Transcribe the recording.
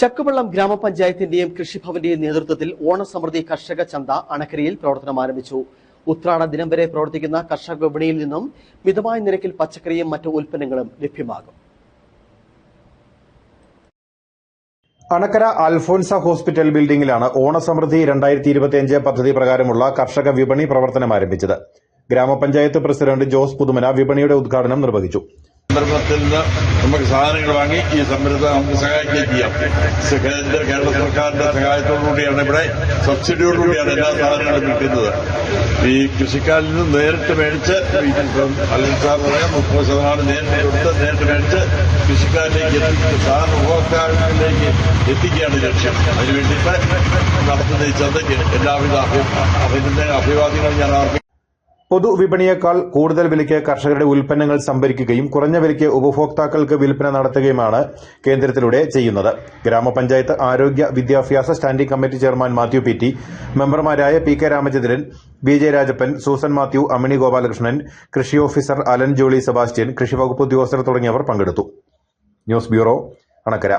ചക്കുവള്ളം ഗ്രാമപഞ്ചായത്തിന്റെയും കൃഷിഭവന്റെയും നേതൃത്വത്തിൽ ഓണസമൃദ്ധി കർഷക ചന്ത അണക്കരയിൽ പ്രവർത്തനം ആരംഭിച്ചു. ഉത്രാട ദിനം വരെ പ്രവർത്തിക്കുന്ന കർഷക വിപണിയിൽ നിന്നും മിതമായ നിരക്കിൽ പച്ചക്കറിയും മറ്റു ഉൽപ്പന്നങ്ങളും ലഭ്യമാകും. അണക്കര അൽഫോൻസ ഹോസ്പിറ്റൽ ബിൽഡിംഗിലാണ് ഓണസമൃദ്ധി രണ്ടായിരത്തി ഇരുപത്തിയഞ്ച് പദ്ധതി പ്രകാരമുള്ള കർഷക വിപണി പ്രവർത്തനം ആരംഭിച്ചത്. ഗ്രാമപഞ്ചായത്ത് പ്രസിഡന്റ് ജോസ് പുതുമന വിപണിയുടെ ഉദ്ഘാടനം നിർവഹിച്ചു. സംരംഭത്തിൽ നിന്ന് നമുക്ക് സാധനങ്ങൾ വാങ്ങി ഈ സംരംഭം നമുക്ക് സഹായിക്കുകയും ചെയ്യാം. കേന്ദ്ര കേരള സർക്കാരിന്റെ സഹായത്തോടുകൂടിയാണ് ഇവിടെ സബ്സിഡിയോടുകൂടിയാണ് എല്ലാ സാധനങ്ങളും കിട്ടുന്നത് ഈ കൃഷിക്കാരിൽ നിന്ന് നേരിട്ട് മേടിച്ച് അല്ലെങ്കിൽ സാർ പറയാം മുപ്പത് ശതമാനം നേരിട്ട് കൊടുത്ത് നേരിട്ട് മേടിച്ച് കൃഷിക്കാരിലേക്ക് സാധനം ഉപഭോക്താക്കളിലേക്ക് എത്തിക്കുകയാണ് ലക്ഷ്യം. അതിനുവേണ്ടിയിട്ട് നടത്തുന്ന ഈ ചന്തയ്ക്ക് എല്ലാവിധ അഭി- അഭിനന്ദന അഭിവാദ്യങ്ങളും ഞാൻ അർപ്പിക്കുന്നു പൊതുവിപണിയേക്കാൾ കൂടുതൽ വിലയ്ക്ക് കർഷകരുടെ ഉൽപ്പന്നങ്ങൾ സംഭരിക്കുകയും കുറഞ്ഞ വിലയ്ക്ക് ഉപഭോക്താക്കൾക്ക് വിൽപ്പന നടത്തുകയുമാണ് കേന്ദ്രത്തിലൂടെ ചെയ്യുന്നത്. ഗ്രാമപഞ്ചായത്ത് ആരോഗ്യ വിദ്യാഭ്യാസ standing committee chairman Mathew P T മെമ്പർമാരായ P K Ramachandran B J Rajappan Susan Mathew Ammini Gopalakrishnan കൃഷി ഓഫീസർ അലൻ ജോളി സെബാസ്റ്റ്യൻ കൃഷി വകുപ്പ് ഉദ്യോഗസ്ഥർ തുടങ്ങിയവർ പങ്കെടുത്തു. News bureau Anakkara.